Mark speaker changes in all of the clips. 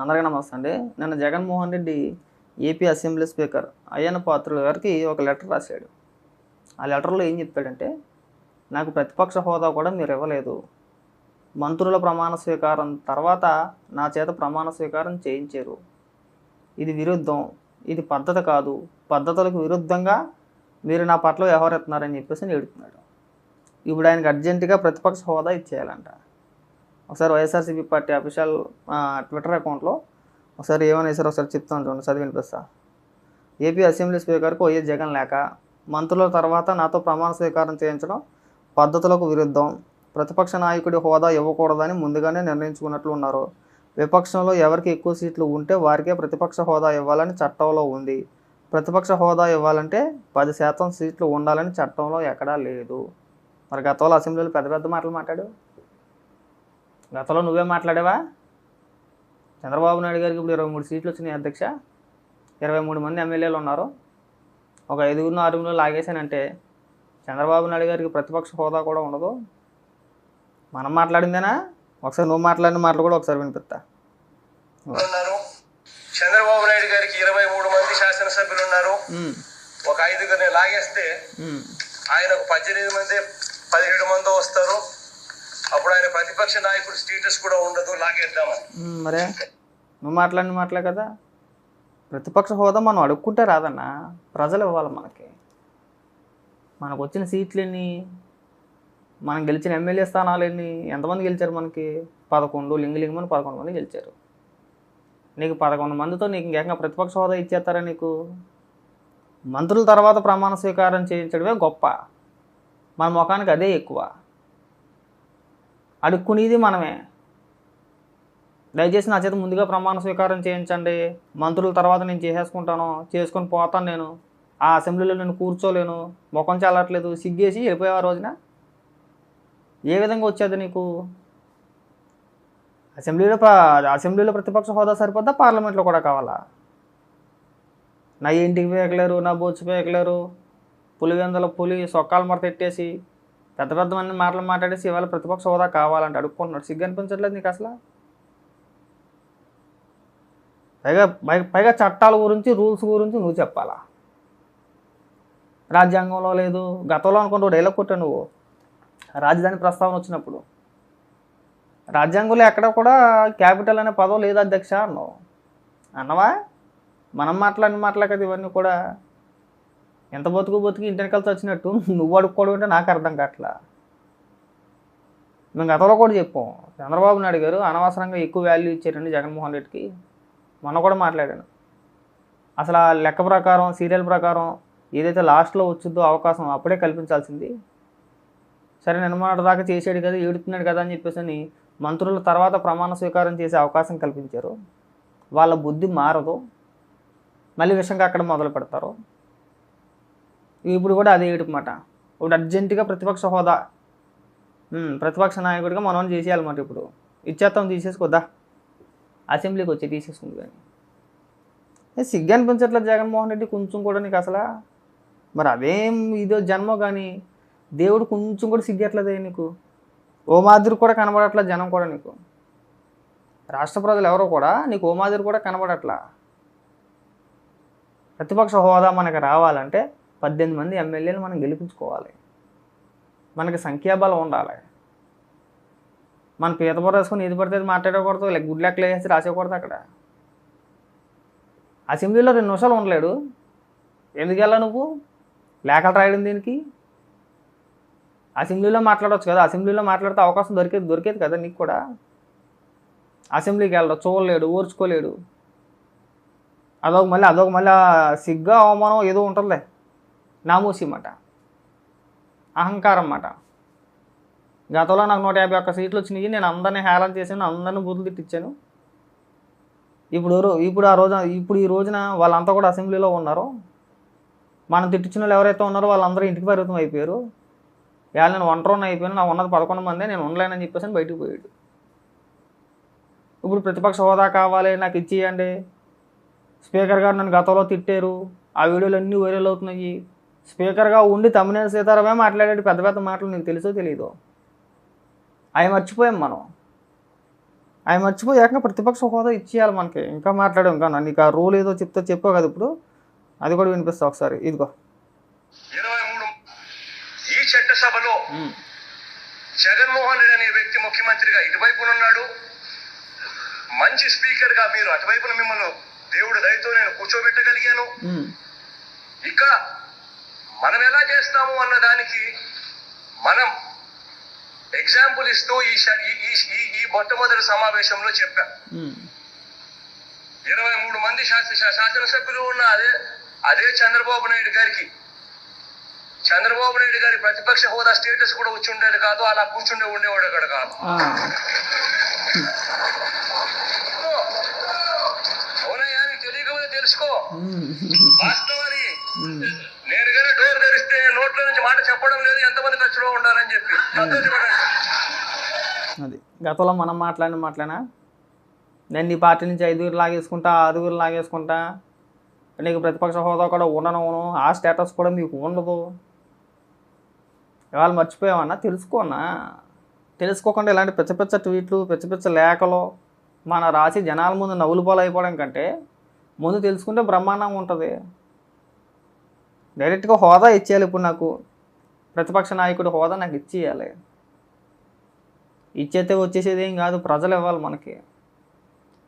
Speaker 1: అందరికీ నమస్తే అండి. నిన్న Jaganmohan Reddy AP assembly speaker. Ayyanna పాత్రుల గారికి ఒక లెటర్ రాశాడు. ఆ లెటర్లో ఏం చెప్పాడంటే నాకు ప్రతిపక్ష హోదా కూడా మీరు ఇవ్వలేదు. మంత్రుల ప్రమాణ స్వీకారం తర్వాత నా చేత ప్రమాణ స్వీకారం చేయించారు. ఇది విరుద్ధం ఇది పద్ధతి కాదు. పద్ధతులకు విరుద్ధంగా మీరు నా పట్ల వ్యవహరిస్తున్నారని చెప్పేసి నేడుతున్నాడు ఇప్పుడు ఆయనకు అర్జెంటుగా ప్రతిపక్ష హోదా ఇచ్చేయాలంట. ఒకసారి వైఎస్ఆర్సీపీ పార్టీ అఫీషియల్ ట్విట్టర్ అకౌంట్లో ఒకసారి ఏమని వేసారో ఒకసారి చెప్తాను చూడండి చదివి వినిపిస్తా. ఏపీ అసెంబ్లీ స్పీకర్కు వైఎస్ జగన్ లేక మంత్రుల తర్వాత నాతో ప్రమాణ స్వీకారం చేయించడం పద్ధతులకు విరుద్ధం. ప్రతిపక్ష నాయకుడి హోదా ఇవ్వకూడదని ముందుగానే నిర్ణయించుకున్నట్లు ఉన్నారు. విపక్షంలో ఎవరికి ఎక్కువ సీట్లు ఉంటే వారికే ప్రతిపక్ష హోదా ఇవ్వాలని చట్టంలో ఉంది. ప్రతిపక్ష హోదా ఇవ్వాలంటే పది శాతం సీట్లు ఉండాలని చట్టంలో ఎక్కడా లేదు. మరి గతంలో అసెంబ్లీలో పెద్ద పెద్ద మాటలు మాట్లాడు గతంలో నువ్వే మాట్లాడావా? చంద్రబాబు నాయుడు గారికి ఇప్పుడు ఇరవై మూడు సీట్లు వచ్చినాయి అధ్యక్ష. ఇరవై మూడు మంది ఎమ్మెల్యేలు ఉన్నారు. ఒక ఐదుగురు ఆరుగురు లాగేశానంటే చంద్రబాబు నాయుడు గారికి ప్రతిపక్ష హోదా కూడా ఉండదు. మనం మాట్లాడిందేనా? ఒకసారి నువ్వు మాట్లాడిన మాటలు కూడా ఒకసారి వినిపిస్తా.
Speaker 2: ఉన్నారు. చంద్రబాబు నాయుడు గారికి ఇరవై మూడు మంది శాసనసభ్యులు ఉన్నారు. ఒక ఐదుగురిని లాగేస్తే ఆయనకు పద్దెనిమిది మంది పదిహేడు మంది వస్తారు. అప్పుడు ఆయన ప్రతిపక్ష నాయకుడు స్టేటస్ కూడా ఉండదు లాగేద్దామని
Speaker 1: మరే నువ్వు మాట్లాడిన మాటలే కదా. ప్రతిపక్ష హోదా మనం అడుక్కుంటే రాదన్నా ప్రజలు ఇవ్వాలి మనకి. మనకు వచ్చిన సీట్లు ఎన్ని మనం గెలిచిన ఎమ్మెల్యే స్థానాలు ఎన్ని ఎంతమంది గెలిచారు మనకి? పదకొండు లింగి లింగమని పదకొండు మంది గెలిచారు. నీకు పదకొండు మందితో నీకు ఇంకేకంగా ప్రతిపక్ష హోదా ఇచ్చేస్తారా నీకు? మంత్రుల తర్వాత ప్రమాణ స్వీకారం చేయించడమే గొప్ప. మన ముఖానికి అదే ఎక్కువ. అడుక్కునేది మనమే. దయచేసి నా చేత ముందుగా ప్రమాణ స్వీకారం చేయించండి. మంత్రుల తర్వాత నేను చేసేసుకుంటాను. చేసుకొని పోతాను నేను. ఆ అసెంబ్లీలో నేను కూర్చోలేను. ముఖం చల్లట్లేదు. సిగ్గేసి వెళ్ళిపోయావు ఆ రోజున? ఏ విధంగా వచ్చేది నీకు? అసెంబ్లీలో అసెంబ్లీలో ప్రతిపక్ష హోదా సరిపోద్దా? పార్లమెంట్లో కూడా కావాలా? నా ఇంటికి పేకలేరు నా బొచ్చు పేకలేరు. పులివెందల పులి సొక్కాలు మరత ఎట్టేసి పెద్ద పెద్ద మంది మాటలు మాట్లాడేసి ఇవాళ ప్రతిపక్ష హోదా కావాలంటే అడుక్కుంటున్నాడు. సిగ్గు అనిపించట్లేదు నీకు అసలు? పైగా పై- పైగా చట్టాల గురించి రూల్స్ గురించి నువ్వు చెప్పాలా? రాజ్యాంగంలో లేదు గతంలో అనుకుంటూ డైలాగ్ కొట్టావు నువ్వు. రాజధాని ప్రస్తావన వచ్చినప్పుడు. రాజ్యాంగంలో ఎక్కడ కూడా క్యాపిటల్ అనే పదం లేదు అధ్యక్ష అన్నావు. అన్నవా? మనం మాట్లాడిన మాటలే కదా ఇవన్నీ కూడా. ఎంత బతుకు బతుకు ఇంటి వెనకాల వచ్చినట్టు నువ్వు అడుక్కోవడం అంటే నాకు అర్థం కావట్లా. మేము గతంలో కూడా చెప్పాం. చంద్రబాబు నాయుడు గారు అనవసరంగా ఎక్కువ వాల్యూ ఇచ్చారండి జగన్మోహన్ రెడ్డికి. మొన్న కూడా మాట్లాడాను. అసలు ఆ లెక్క ప్రకారం సీరియల్ ప్రకారం ఏదైతే లాస్ట్లో వచ్చిందో అవకాశం అప్పుడే కల్పించాల్సింది. సరే నిర్మాణ దాకా చేసాడు కదా ఏడుతున్నాడు కదా అని చెప్పేసి అని మంత్రుల తర్వాత ప్రమాణ స్వీకారం చేసే అవకాశం కల్పించారు. వాళ్ళ బుద్ధి మారదు. మళ్ళీ విషయంగా అక్కడ మొదలు పెడతారు ఇప్పుడు కూడా అదే ఏడుపు మాట ఇప్పుడు అర్జెంటుగా ప్రతిపక్ష హోదా. ప్రతిపక్ష నాయకుడిగా మనం చేసేయాలన్నమాట ఇప్పుడు. ఇచ్చేస్తాం తీసేసుకోద్దా అసెంబ్లీకి వచ్చి తీసేసుకుంది కానీ. ఏ సిగ్గు అనిపించట్లేదు జగన్మోహన్ రెడ్డి కొంచెం కూడా నీకు అసలు? మరి అదేం ఇదో జన్మ కానీ దేవుడు కొంచెం కూడా సిగ్గట్లేదే నీకు? ఓ మాదిరి కూడా కనబడట్లేదు జనం కూడా నీకు? రాష్ట్ర ప్రజలు ఎవరో కూడా నీకు ఓ మాదిరి కూడా కనబడట్లా? ప్రతిపక్ష హోదా మనకు రావాలంటే పద్దెనిమిది మంది ఎమ్మెల్యేలు మనం గెలిపించుకోవాలి. మనకి సంఖ్యాబలం ఉండాలి. మన పీతపూర వేసుకొని ఇది పడితే అది మాట్లాడకూడదు లేక గుడ్ లెక్కలు వేసి రాసేయకూడదు అక్కడ. అసెంబ్లీలో రెండు నిమిషాలు ఉండలేడు. ఎందుకు వెళ్ళా నువ్వు? లేఖలు రాయడం దీనికి? అసెంబ్లీలో మాట్లాడవచ్చు కదా. అసెంబ్లీలో మాట్లాడితే అవకాశం దొరికేది దొరికేది కదా నీకు కూడా? అసెంబ్లీకి వెళ్ళడం చూడలేడు ఓర్చుకోలేడు. అదొక మళ్ళీ అదొక మళ్ళీ సిగ్గా అవమానం ఏదో ఉంటుందిలే. నామూసి మాట అహంకారం మాట గతంలో నాకు నూట యాభై ఒక్క సీట్లు వచ్చినాయి నేను అందరినీ హేళన చేశాను అందరినీ బూతులు తిట్టించాను ఇప్పుడు రో- ఇప్పుడు ఆ రోజున ఇప్పుడు ఈ రోజున వాళ్ళంతా కూడా అసెంబ్లీలో ఉన్నారు మనం తిట్టించిన వాళ్ళు ఎవరైతే ఉన్నారో వాళ్ళందరూ ఇంటికి పరిమితం అయిపోయారు. ఇవాళ నేను ఒంటరిని అయిపోయాను నా ఉన్నది పదకొండు మంది నేను ఉండలేనని చెప్పేసి అని బయటకు పోయాడు. ఇప్పుడు ప్రతిపక్ష హోదా కావాలి నాకు ఇచ్చేయండి. స్పీకర్ గారు నన్ను గతంలో తిట్టారు. ఆ వీడియోలు అన్నీ వైరల్ అవుతున్నాయి. స్పీకర్గా ఉండి తమ్మినేని సీతారామే మాట్లాడాడు పెద్ద పెద్ద మాటలు నీకు తెలుసో తెలియదు అవి మర్చిపోయాం మనం. ఆయన మర్చిపోయి ఏకంగా ప్రతిపక్ష హోదా ఇచ్చేయాలి మనకి. ఇంకా మాట్లాడాం ఇంకా నీకు ఆ రూల్ ఏదో చెప్తే చెప్పావు కదా ఇప్పుడు. అది కూడా వినిపిస్తా ఒకసారి. ఇదిగో.
Speaker 2: ఇరవై మూడు. ఈ చట్టసభలో జగన్మోహన్ రెడ్డి అనే వ్యక్తి ముఖ్యమంత్రిగా ఇటువైపున ఉన్నాడు. మంచి స్పీకర్గా మీరు అటువైపున మిమ్మల్ని దేవుడి దయతో నేను కూర్చోబెట్టగలిగాను. ఇక్కడ మనం ఎలా చేస్తాము అన్న దానికి మనం ఎగ్జాంపుల్ ఇస్తూ ఈ ఈ- మొట్టమొదటి సమావేశంలో చెప్పాం. ఇరవై మూడు మంది శాసన శా- శాసనసభ్యులు ఉన్న అదే అదే చంద్రబాబు నాయుడు గారికి. చంద్రబాబు నాయుడు గారి ప్రతిపక్ష హోదా స్టేటస్ కూడా వచ్చి ఉండేది కాదు అలా కూర్చుండే ఉండేవాడు అక్కడ కాదు. అవునయ్యా నీకు తెలియకపోతే తెలుసుకో. వాస్తవాన్ని
Speaker 1: ఉమ్,
Speaker 2: నేను కానీ డోర్ తెరిస్తే నోట్లో నుంచి మాట చెప్పడం లేదు ఎంతమంది ఖర్చులో ఉండాలని చెప్పి.
Speaker 1: అది గతంలో మనం మాట్లాడిన మాట్లాడినా నేను నీ పార్టీ నుంచి ఐదుగురు లాగేసుకుంటా ఆరుగురు లాగేసుకుంటా నీకు ప్రతిపక్ష హోదా కూడా ఉండను ఆ స్టేటస్ కూడా మీకు ఉండదు. ఇవాళ మర్చిపోయామన్నా తెలుసుకోనా? తెలుసుకోకుండా ఇలాంటి పిచ్చ పిచ్చ ట్వీట్లు పిచ్చ పిచ్చ లేఖలు మన రాసి జనాల ముందు నవ్వులు పాలు అయిపోవడం కంటే ముందు తెలుసుకుంటే బ్రహ్మాండంగా ఉంటుంది. డైరెక్ట్గా హోదా ఇచ్చేయాలి ఇప్పుడు నాకు. ప్రతిపక్ష నాయకుడు హోదా నాకు ఇచ్చేయాలి. ఇచ్చేస్తే వచ్చేసేది ఏం కాదు ప్రజలు ఇవ్వాలి మనకి.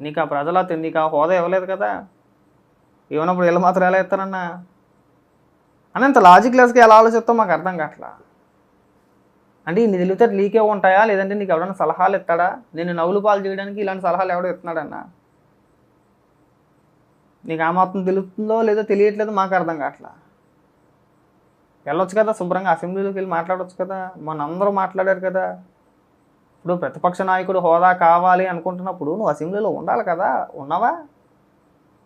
Speaker 1: నీకు ఆ ప్రజల నీకు ఆ హోదా ఇవ్వలేదు కదా. ఇవ్వనప్పుడు వీళ్ళు మాత్రం ఎలా ఇస్తారన్నా? అని అంత లాజిక్ లెస్గా ఎలా ఆలోచిస్తావు మాకు అర్థం కావట్లా. అంటే నీ తెలివితే నీకే ఉంటాయా? లేదంటే నీకు ఎవరైనా సలహాలు ఇస్తాడా? నేను నవ్వులు పాలు చేయడానికి ఇలాంటి సలహాలు ఎవడో ఇస్తున్నాడన్నా? నీకు ఆ మాత్రం తెలుస్తుందో లేదో తెలియట్లేదు మాకు అర్థం కావట్లా. వెళ్ళొచ్చు కదా శుభ్రంగా అసెంబ్లీలోకి వెళ్ళి మాట్లాడవచ్చు కదా మన అందరూ మాట్లాడారు కదా. ఇప్పుడు ప్రతిపక్ష నాయకుడు హోదా కావాలి అనుకుంటున్నప్పుడు నువ్వు అసెంబ్లీలో ఉండాలి కదా ఉన్నావా?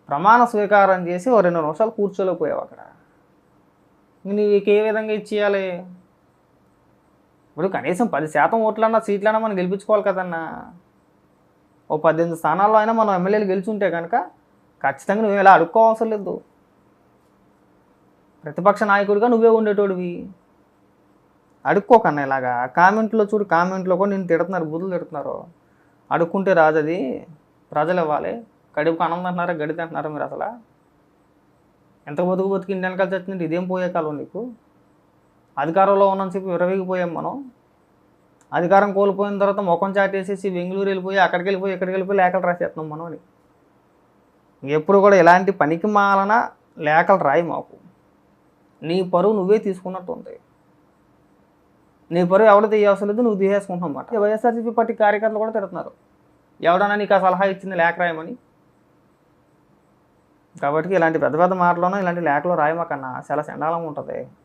Speaker 1: ప్రమాణ స్వీకారం చేసి ఓ రెండు నిమిషాలు కూర్చోలేకపోయావు అక్కడ. నీకు ఏ విధంగా ఇచ్చేయాలి? ఇప్పుడు కనీసం పది శాతం ఓట్లన్నా సీట్లన్నా మనం గెలిపించుకోవాలి కదన్నా. ఓ పద్దెనిమిది స్థానాల్లో అయినా మనం ఎమ్మెల్యేలు గెలిచుంటే కనుక ఖచ్చితంగా నువ్వు ఇలా అడుక్కోవాల్సిన లేదు. ప్రతిపక్ష నాయకుడిగా నువ్వే ఉండేటోడివి. అడుక్కోకన్నా ఇలాగా. కామెంట్లో చూడు కామెంట్లో కూడా నేను తిడుతున్నారు బుద్ధులు తిడుతున్నారు. అడుక్కుంటే రాదు అది ప్రజలు ఇవ్వాలి. కడుపుకు ఆనందం అంటున్నారా గడితే అంటున్నారా మీరు అసలు? ఎంత బతుకు బతికి ఇండియన్ కలిసి వచ్చిందంటే ఇదేం పోయే కాలం నీకు? అధికారంలో ఉన్నాను చెప్పి విరవిగిపోయాం మనం. అధికారం కోల్పోయిన తర్వాత ముఖం చాటేసేసి బెంగళూరు వెళ్ళిపోయి అక్కడికి వెళ్ళిపోయి ఇక్కడికి వెళ్ళిపోయి లేఖలు రాసేస్తున్నాం మనం అని. ఎప్పుడు కూడా ఇలాంటి పనికి మాలన లేఖలు రాయి మాకు. నీ పరువు నువ్వే తీసుకున్నట్టు ఉంది నీ పరువు ఎవరు తీయవసరం లేదు నువ్వు తీసేసుకుంటున్నావు అన్నమాట. వైఎస్ఆర్సీపీ పార్టీ కార్యకర్తలు కూడా తిడుతున్నారు. ఎవడన్నా నీకు ఆ సలహా ఇచ్చింది లేఖ రాయమని? కాబట్టి ఇలాంటి పెద్ద పెద్ద మాటలోనూ ఇలాంటి లేఖలో రాయమాకన్నా చాలా చండాలంగా ఉంటుంది.